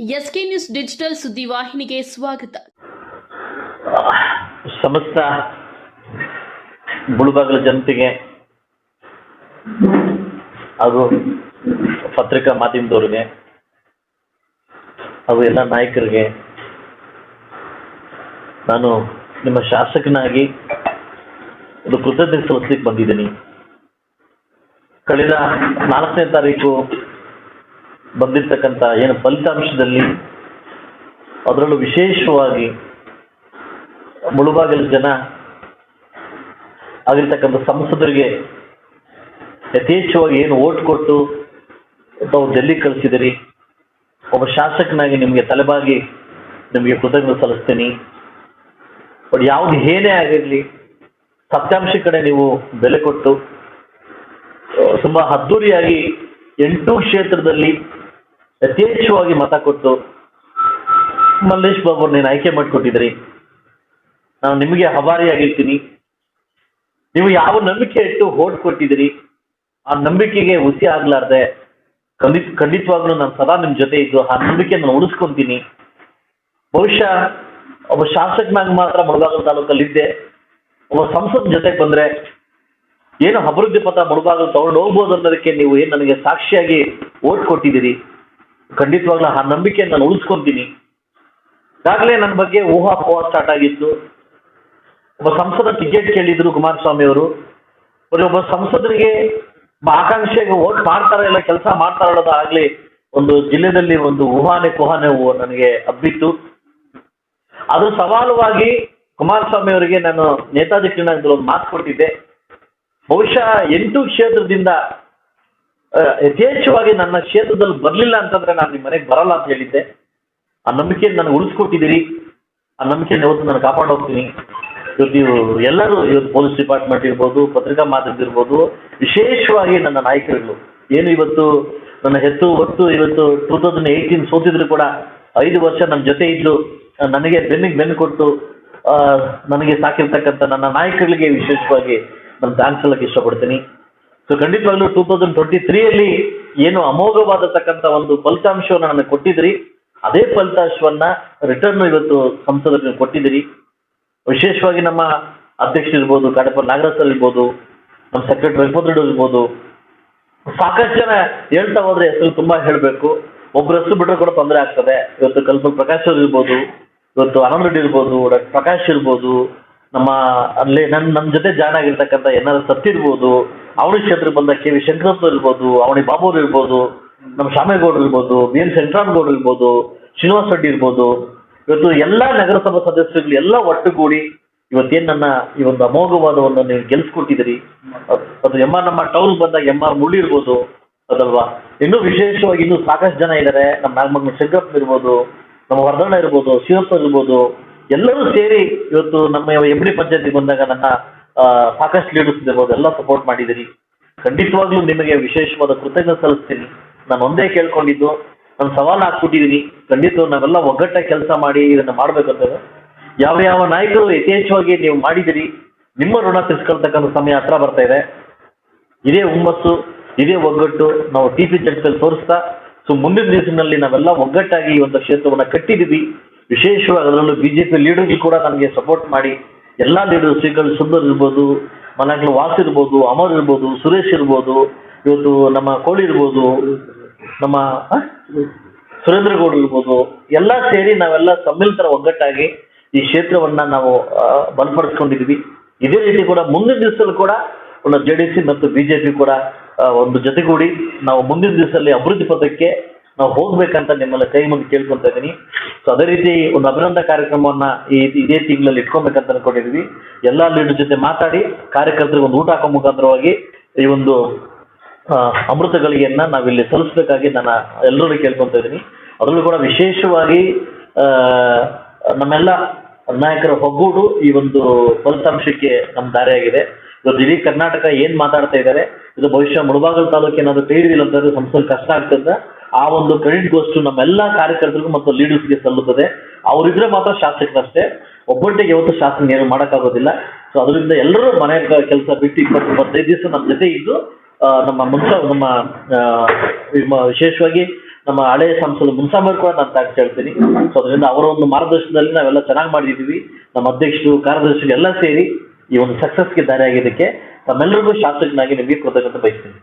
SK news digital ಸುದ್ದಿವಾಹಿನಿಗೆ ಸ್ವಾಗತ. ಸಮಸ್ತ ಮುಳುಬಾಗಲ ಜನತೆಗೆ ಹಾಗೂ ಪತ್ರಿಕಾ ಮಾಧ್ಯಮದವ್ರಿಗೆ ಹಾಗೂ ಎಲ್ಲ ನಾಯಕರಿಗೆ ನಾನು ನಿಮ್ಮ ಶಾಸಕನಾಗಿ ಒಂದು ಕೃತಜ್ಞತೆ ಸಲ್ಲಿಸ್ಲಿಕ್ಕೆ ಬಂದಿದ್ದೀನಿ. ಕಳೆದ ನಾಲ್ಕನೇ ತಾರೀಕು ಬಂದಿರ್ತಕ್ಕಂಥ ಏನು ಫಲಿತಾಂಶದಲ್ಲಿ ಅದರಲ್ಲೂ ವಿಶೇಷವಾಗಿ ಮುಳುಬಾಗಿಲು ಜನ ಆಗಿರ್ತಕ್ಕಂಥ ಸಂಸದರಿಗೆ ಯಥೇಚ್ಛವಾಗಿ ಏನು ಓಟ್ ಕೊಟ್ಟು ತಾವು ಡೆಲ್ಲಿ ಕಳಿಸಿದಿರಿ, ಒಬ್ಬ ಶಾಸಕನಾಗಿ ನಿಮಗೆ ತಲೆಬಾಗಿ ನಿಮಗೆ ಕೃತಜ್ಞತೆ ಸಲ್ಲಿಸ್ತೀನಿ. ಬಟ್ ಯಾವುದು ಏನೇ ಆಗಿರಲಿ, ಸತ್ಯಾಂಶ ಕಡೆ ನೀವು ಬೆಲೆ ಕೊಟ್ಟು ತುಂಬ ಅದ್ದೂರಿಯಾಗಿ ಎಂಟು ಕ್ಷೇತ್ರದಲ್ಲಿ ಯಥೇಚ್ಛವಾಗಿ ಮತ ಕೊಟ್ಟು ಮಲ್ಲೇಶ್ ಬಾಬು ನೀನು ಆಯ್ಕೆ ಮಾಡಿಕೊಟ್ಟಿದ್ರಿ. ನಾನು ನಿಮಗೆ ಹವಾರಿಯಾಗಿರ್ತೀನಿ ನೀವು ಯಾವ ನಂಬಿಕೆ ಇಟ್ಟು ಓಟ್ ಕೊಟ್ಟಿದ್ದೀರಿ? ಆ ನಂಬಿಕೆಗೆ ಹುಸಿ ಆಗ್ಲಾರ್ದೆ ಖಂಡಿತ, ಖಂಡಿತವಾಗ್ಲೂ ನಾನು ಸದಾ ನಿಮ್ಮ ಜೊತೆ ಇದ್ದು ಆ ನಂಬಿಕೆ ನಾನು ಉಳಿಸ್ಕೊಂತೀನಿ ಬಹುಶಃ ಒಬ್ಬ ಶಾಸಕನಾಗಿ ಮಾತ್ರ ಮುಳಬಾಗಲ ತಾಲೂಕಲ್ಲಿ ಇದ್ದೆ ಒಬ್ಬ ಸಂಸತ್ ಜೊತೆಗೆ ಬಂದ್ರೆ ಏನು ಅಭಿವೃದ್ಧಿ ಪಥ ಮುಳಬಾಗಲು ತಗೊಂಡು ಹೋಗ್ಬೋದು ಅನ್ನೋದಕ್ಕೆ ನೀವು ಏನು ನನಗೆ ಸಾಕ್ಷಿಯಾಗಿ ಓಟ್ ಕೊಟ್ಟಿದ್ದೀರಿ? ಖಂಡಿತವಾಗ್ಲೂ ಆ ನಂಬಿಕೆ ನಾನು ಉಳಿಸ್ಕೊಂತೀನಿ ಈಗಾಗಲೇ ನನ್ನ ಬಗ್ಗೆ ಊಹಾಪೋಹ ಸ್ಟಾರ್ಟ್ ಆಗಿತ್ತು. ಒಬ್ಬ ಸಂಸದ ಟಿಕೆಟ್ ಕೇಳಿದ್ರು ಕುಮಾರಸ್ವಾಮಿ ಅವರು. ಒಬ್ಬ ಸಂಸದರಿಗೆ ಆಕಾಂಕ್ಷೆಗೆ ಓಟ್ ಮಾಡ್ತಾರ ಇಲ್ಲ ಕೆಲಸ ಮಾಡ್ತಾರ ಅನ್ನೋದು ಆಗ್ಲಿ ಒಂದು ಜಿಲ್ಲೆಯಲ್ಲಿ ಒಂದು ಊಹಾನೆ ಕುಹಾನೆ ನನಗೆ ಹಬ್ಬಿತ್ತು. ಅದು ಸವಾಲುವಾಗಿ ಕುಮಾರಸ್ವಾಮಿ ಅವರಿಗೆ ನಾನು ನೇತಾಜಿ ಕ್ರೀಡಾಂಗಣದಲ್ಲಿ ಒಂದು ಮಾತು ಕೊಟ್ಟಿದ್ದೆ. ಬಹುಶಃ ಎಂಟು ಕ್ಷೇತ್ರದಿಂದ ಯಥೇಚ್ಛವಾಗಿ ನನ್ನ ಕ್ಷೇತ್ರದಲ್ಲಿ ಬರಲಿಲ್ಲ ಅಂತಂದ್ರೆ ನಾನು ನಿಮ್ಮ ಮನೆಗೆ ಬರಲ್ಲ ಅಂತ ಹೇಳಿದ್ದೆ. ಆ ನಂಬಿಕೆಯನ್ನು ನನಗೆ ಉಳಿಸ್ಕೊಟ್ಟಿದ್ದೀರಿ. ಆ ನಂಬಿಕೆಯನ್ನು ಯಾವತ್ತು ನಾನು ಕಾಪಾಡು ಹೋಗ್ತೀನಿ. ಇವತ್ತು ನೀವು ಎಲ್ಲರೂ ಇವತ್ತು ಪೊಲೀಸ್ ಡಿಪಾರ್ಟ್ಮೆಂಟ್ ಇರ್ಬೋದು, ಪತ್ರಿಕಾ ಮಾಧ್ಯಮ ಇರ್ಬೋದು, ವಿಶೇಷವಾಗಿ ನನ್ನ ನಾಯಕರುಗಳು. ಏನು ಇವತ್ತು ನನ್ನ ಹೆತ್ತು ಹೊತ್ತು ಇವತ್ತು ಟೂ ತೌಸಂಡ್ ಏಯ್ಟೀನ್ ಸೋತಿದ್ರು ಕೂಡ ಐದು ವರ್ಷ ನನ್ನ ಜೊತೆ ಇದ್ದು ನನಗೆ ಬೆನ್ನಿಗೆ ಬೆನ್ನು ಕೊಟ್ಟು ನನಗೆ ಸಾಕಿರ್ತಕ್ಕಂಥ ನನ್ನ ನಾಯಕರಿಗೆ ವಿಶೇಷವಾಗಿ ನಾನು ಥ್ಯಾಂಕ್ಸ್ ಹೇಳಕ್ಕೆ ಇಷ್ಟಪಡ್ತೀನಿ. ಸೊ ಖಂಡಿತವಾಗ್ಲೂ ಟೂ ತೌಸಂಡ್ ಟ್ವೆಂಟಿ ತ್ರೀಯಲ್ಲಿ ಏನು ಅಮೋಘವಾದತಕ್ಕಂಥ ಒಂದು ಫಲಿತಾಂಶವನ್ನು ನನಗೆ ಕೊಟ್ಟಿದ್ರಿ ಅದೇ ಫಲಿತಾಂಶವನ್ನ ರಿಟರ್ನ್ ಇವತ್ತು ಸಂಸದರಿಗೆ ಕೊಟ್ಟಿದ್ದೀರಿ. ವಿಶೇಷವಾಗಿ ನಮ್ಮ ಅಧ್ಯಕ್ಷರಿರ್ಬೋದು ಕಾಡಪ್ಪ ನಾಗರಾಜ್ ಸರ್ ಇರ್ಬೋದು, ನಮ್ಮ ಸೆಕ್ರೆಟರಿ ವೆಂಕಟರೆಡ್ಡಿ ಇರ್ಬೋದು. ಸಾಕಷ್ಟು ಜನ ಹೇಳ್ತಾ ಹೋದ್ರೆ ಹೆಸರು ತುಂಬಾ ಹೇಳಬೇಕು. ಒಬ್ಬರ ಹೆಸರು ಬಿಟ್ಟರೆ ಕೂಡ ತೊಂದರೆ ಆಗ್ತದೆ. ಇವತ್ತು ಕಲ್ಪ ಪ್ರಕಾಶ್ ಅವ್ರು ಇರ್ಬೋದು, ಇವತ್ತು ಆನಂದ್ ರೆಡ್ಡಿ ಇರ್ಬೋದು ಪ್ರಕಾಶ್ ಇರ್ಬೋದು ನಮ್ಮ, ಅಲ್ಲಿ ನನ್ನ ನಮ್ಮ ಜೊತೆ ಜಾಯ್ನ್ ಆಗಿರ್ತಕ್ಕಂಥ ಎನ್ ಆರ್ ಸತ್ಯ ಇರ್ಬೋದು ಅವಳಿ ಕ್ಷೇತ್ರಕ್ಕೆ ಬಂದ ಕೆ ವಿ ಶಂಕರಪ್ಪ ಇರ್ಬೋದು ಅವನಿ ಬಾಬೂರ್ ಇರ್ಬೋದು, ನಮ್ಮ ಶಾಮೇಗೌಡರು ಇರ್ಬೋದು, ಬಿ ಎನ್ ಶಂಕರಾಮಗೌಡರು ಇರ್ಬೋದು, ಶ್ರೀನಿವಾಸ್ ರೆಡ್ಡಿ ಇರ್ಬೋದು, ಇವತ್ತು ಎಲ್ಲ ನಗರಸಭಾ ಸದಸ್ಯರುಗಳು ಎಲ್ಲ ಒಟ್ಟುಗೂಡಿ ಇವತ್ತೇನು ನನ್ನ ಈ ಒಂದು ಅಮೋಘವಾದವನ್ನು ನೀವು ಗೆಲ್ಸ್ಕೊಟ್ಟಿದ್ದೀರಿ ಅದು ಎಂ ಆರ್ ನಮ್ಮ ಟೌನ್ ಬಂದಾಗ ಎಂ ಆರ್ ಮುಳ್ಳಿ ಇರ್ಬೋದು, ಅದಲ್ವಾ? ಇನ್ನೂ ವಿಶೇಷವಾಗಿ ಇನ್ನೂ ಸಾಕಷ್ಟು ಜನ ಇದ್ದಾರೆ ನಮ್ಮ ನಾಗಮಂಗಲ ಶಂಕರಪ್ಪ ಇರ್ಬೋದು, ನಮ್ಮ ವರ್ಧಣ್ಣ ಇರ್ಬೋದು, ಶಿವಪ್ಪ ಇರ್ಬೋದು ಎಲ್ಲರೂ ಸೇರಿ ಇವತ್ತು ನಮ್ಮ ಎಮ್ಡಿ ಪಂಚಾಯತಿ ಬಂದಾಗ ನನ್ನ ಸಾಕಷ್ಟು ಲೀಡರ್ಸ್ ಇರ್ಬೋದು, ಎಲ್ಲ ಸಪೋರ್ಟ್ ಮಾಡಿದಿರಿ. ಖಂಡಿತವಾಗ್ಲೂ ನಿಮಗೆ ವಿಶೇಷವಾದ ಕೃತಜ್ಞತೆ ಸಲ್ಲಿಸ್ತೀನಿ. ನಾನು ಒಂದೇ ಕೇಳ್ಕೊಂಡಿದ್ದು ನಾನು ಸವಾಲು ಹಾಕ್ಬಿಟ್ಟಿದ್ದೀನಿ ಖಂಡಿತ ನಾವೆಲ್ಲ ಒಗ್ಗಟ್ಟಾಗಿ ಕೆಲಸ ಮಾಡಿ ಇದನ್ನು ಮಾಡ್ಬೇಕಂತ ಯಾವ ಯಾವ ನಾಯಕರು ಯಥೇಚ್ಛವಾಗಿ ನೀವು ಮಾಡಿದಿರಿ, ನಿಮ್ಮ ಋಣ ತಿರ್ಸ್ಕೊಳ್ತಕ್ಕಂಥ ಸಮಯ ಹತ್ರ ಬರ್ತಾ ಇದೆ. ಇದೇ ಹುಮ್ಮಸ್ಸು, ಇದೇ ಒಗ್ಗಟ್ಟು ನಾವು ಟಿ ಪಿ ಜಡ್ಸಲ್ಲಿ ತೋರಿಸ್ತಾ, ಸೊ ಮುಂದಿನ ದಿವಸದಲ್ಲಿ ನಾವೆಲ್ಲ ಒಗ್ಗಟ್ಟಾಗಿ ಈ ಒಂದು ಕ್ಷೇತ್ರವನ್ನು ಕಟ್ಟಿದ್ದೀವಿ. ವಿಶೇಷವಾಗಿ ಅದರಲ್ಲೂ ಬಿಜೆಪಿ ಲೀಡರ್ಸ್ ಕೂಡ ನನಗೆ ಸಪೋರ್ಟ್ ಮಾಡಿ, ಎಲ್ಲ ಲೀಡರ್ಸ್ ಸಿಗಲ್ ಸುಂದರ್ ಇರ್ಬೋದು, ಮನೆಗಳು ವಾಸ್ ಇರ್ಬೋದು, ಅಮರ್ ಇರ್ಬೋದು, ಸುರೇಶ್ ಇರ್ಬೋದು, ಇವತ್ತು ನಮ್ಮ ಕೋಳಿ ಇರ್ಬೋದು, ನಮ್ಮ? ಸುರೇಂದ್ರ ಗೌಡ್ ಇರ್ಬೋದು, ಎಲ್ಲ ಸೇರಿ ನಾವೆಲ್ಲ ಸಮ್ಮಿಲಿತರ ಒಗ್ಗಟ್ಟಾಗಿ ಈ ಕ್ಷೇತ್ರವನ್ನ ನಾವು ಬಲಪಡಿಸ್ಕೊಂಡಿದ್ವಿ ಇದೇ ರೀತಿ ಕೂಡ ಮುಂದಿನ ದಿವಸದಲ್ಲಿ ಕೂಡ ಒಂದು ಜೆ ಡಿ ಸಿ ಮತ್ತು ಬಿಜೆಪಿ ಕೂಡ ಒಂದು ಜೊತೆಗೂಡಿ ನಾವು ಮುಂದಿನ ದಿವಸದಲ್ಲಿ ಅಭಿವೃದ್ಧಿ ಪಥಕ್ಕೆ ನಾವು ಹೋಗ್ಬೇಕಂತ ನಿಮ್ಮೆಲ್ಲ ಕೈ ಮುಂದೆ ಕೇಳ್ಕೊಂತ ಇದ್ದೀನಿ. ಸೊ ಅದೇ ರೀತಿ ಒಂದು ಅಭಿನಂದನಾ ಕಾರ್ಯಕ್ರಮವನ್ನ ಈ ಇದೇ ತಿಂಗಳಲ್ಲಿ ಇಟ್ಕೊಬೇಕಂತ ಅನ್ಕೊಂಡಿದ್ವಿ. ಎಲ್ಲಾ ಲೀಡರ್ ಜೊತೆ ಮಾತಾಡಿ ಕಾರ್ಯಕರ್ತರಿಗೆ ಒಂದು ಊಟ ಹಾಕೋ ಮುಖಾಂತರವಾಗಿ ಈ ಒಂದು ಅಮೃತ ಗಳಿಗೆಯನ್ನ ನಾವಿಲ್ಲಿ ಸಲ್ಲಿಸಬೇಕಾಗಿ ನಾನು ಎಲ್ಲರೂ ಕೇಳ್ಕೊಂತ ಇದ್ದೀನಿ. ಅದರಲ್ಲೂ ಕೂಡ ವಿಶೇಷವಾಗಿ ನಮ್ಮೆಲ್ಲ ನಾಯಕರ ಒಗ್ಗೂಡು ಈ ಒಂದು ಫಲಿತಾಂಶಕ್ಕೆ ನಮ್ಮ ದಾರಿಯಾಗಿದೆ. ಇವತ್ತು ಇಡೀ ಕರ್ನಾಟಕ ಏನ್ ಮಾತಾಡ್ತಾ ಇದ್ದಾರೆ, ಇದು ಭವಿಷ್ಯ ಮುಳಬಾಗಲ್ ತಾಲೂಕು ಏನಾದ್ರು ಕೈ ಹಿಡಿದಿಲ್ಲ ಅಂತಂದ್ರೆ ಸಂಸ್ಥೆ ಕಷ್ಟ ಆಗ್ತದೆ ಆ ಒಂದು ಕ್ರೆಡಿಟ್ ಗೋಸ್ಟು ನಮ್ಮೆಲ್ಲ ಕಾರ್ಯಕರ್ತರಿಗೂ ಮತ್ತು ಲೀಡರ್ಸ್ಗೆ ಸಲ್ಲುತ್ತದೆ. ಅವರಿದ್ರೆ ಮಾತ್ರ ಶಾಸಕರಷ್ಟೇ. ಒಬ್ಬೊಟ್ಟಿಗೆ ಯಾವತ್ತು ಶಾಸನ ಏನು ಮಾಡೋಕ್ಕಾಗೋದಿಲ್ಲ. ಸೊ ಅದರಿಂದ ಎಲ್ಲರೂ ಮನೆ ಕೆಲಸ ಬಿಟ್ಟು ಇಪ್ಪತ್ತು, ಇಪ್ಪತ್ತೈದು ದಿವಸ ನಮ್ಮ ಜೊತೆ ಇದ್ದು ನಮ್ಮ ಮುನ್ಸ ನಮ್ಮ ವಿಶೇಷವಾಗಿ ನಮ್ಮ ಹಳೆಯ ಸಂಸದ ಮುನ್ಸಾಮರ್ ಕೂಡ ನಾನು ತಾಕ್ ಹೇಳ್ತೀನಿ ಸೊ ಅದರಿಂದ ಅವರ ಒಂದು ಮಾರ್ಗದರ್ಶನದಲ್ಲಿ ನಾವೆಲ್ಲ ಚೆನ್ನಾಗಿ ಮಾಡಿದ್ದೀವಿ ನಮ್ಮ ಅಧ್ಯಕ್ಷರು ಕಾರ್ಯದರ್ಶಿಗಳು ಎಲ್ಲ ಸೇರಿ ಈ ಒಂದು ಸಕ್ಸಸ್ಗೆ ದಾರಿ ಆಗಿದ್ದಕ್ಕೆ ತಮ್ಮೆಲ್ಲರಿಗೂ ಶಾಸಕನಾಗಿ ನಿಮಗೆ ಕೃತಜ್ಞತೆ ಬಯಸ್ತೀನಿ.